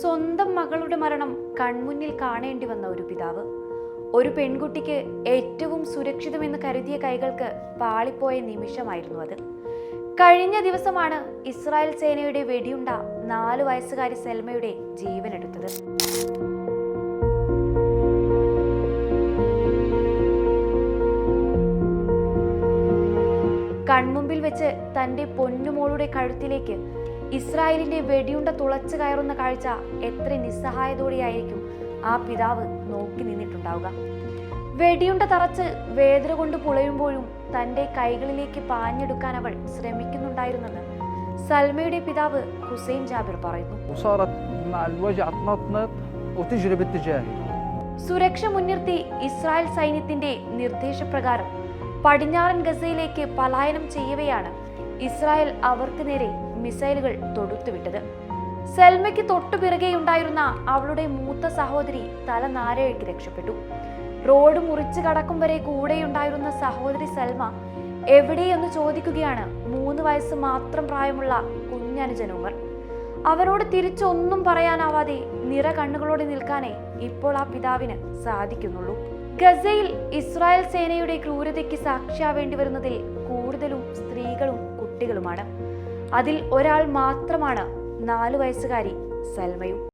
സ്വന്തം മകളുടെ മരണം കൺമുന്നിൽ കാണേണ്ടി വന്ന ഒരു പിതാവ്. ഒരു പെൺകുട്ടിക്ക് ഏറ്റവും സുരക്ഷിതമെന്ന് കരുതിയ കൈകൾക്ക് പാളിപ്പോയ നിമിഷമായിരുന്നു അത്. കഴിഞ്ഞ ദിവസമാണ് ഇസ്രായേൽ സേനയുടെ വെടിയുണ്ട നാല് വയസ്സുകാരി സെൽമയുടെ ജീവനെടുത്തത്. കൺമുമ്പിൽ വെച്ച് തന്റെ പൊന്നുമോളുടെ കഴുത്തിലേക്ക് ഇസ്രായേലിന്റെ വെടിയുണ്ട തുളച്ചു കയറുന്ന കാഴ്ച എത്ര നിസ്സഹായതോടെയായിരിക്കും ആ പിതാവ് നോക്കി നിന്നിട്ടുണ്ടാവുക. വെടിയുണ്ട തറച്ച് വേദന കൊണ്ട് പുളയുമ്പോഴും തന്റെ കൈകളിലേക്ക് പാഞ്ഞെടുക്കാൻ അവൾ ശ്രമിക്കുന്നുണ്ടായിരുന്നെന്ന് സൽമയുടെ പിതാവ് ഹുസൈൻ ജാബിർ പറയുന്നു. സുരക്ഷ മുൻനിർത്തി ഇസ്രായേൽ സൈന്യത്തിന്റെ നിർദ്ദേശപ്രകാരം പടിഞ്ഞാറൻ ഗസയിലേക്ക് പലായനം ചെയ്യവെയാണ് ഇസ്രായേൽ അവർക്ക് നേരെ മിസൈലുകൾ തൊടുത്തുവിട്ടത്. സെൽമയ്ക്ക് തൊട്ടു പിറകെയുണ്ടായിരുന്ന അവളുടെ മൂത്ത സഹോദരി തല നാരഴയ്ക്ക് രക്ഷപ്പെട്ടു. റോഡ് മുറിച്ചു കടക്കും വരെ കൂടെയുണ്ടായിരുന്ന സഹോദരി സെൽമ എവിടെയെന്ന് ചോദിക്കുകയാണ്. മൂന്ന് വയസ്സ് മാത്രം പ്രായമുള്ള കുഞ്ഞനുജൻ ഉമർ അവരോട് തിരിച്ചൊന്നും പറയാനാവാതെ നിറ കണ്ണുകളോടെ നിൽക്കാനേ ഇപ്പോൾ ആ പിതാവിന് സാധിക്കുന്നുള്ളൂ. ഗസയിൽ ഇസ്രായേൽ സേനയുടെ ക്രൂരതയ്ക്ക് സാക്ഷിയാവേണ്ടി വരുന്നതിൽ കൂടുതലും സ്ത്രീകളും കുട്ടികളുമാണ്. അതിൽ ഒരാൾ മാത്രമാണ് നാലു വയസ്സുകാരി സൽമയും.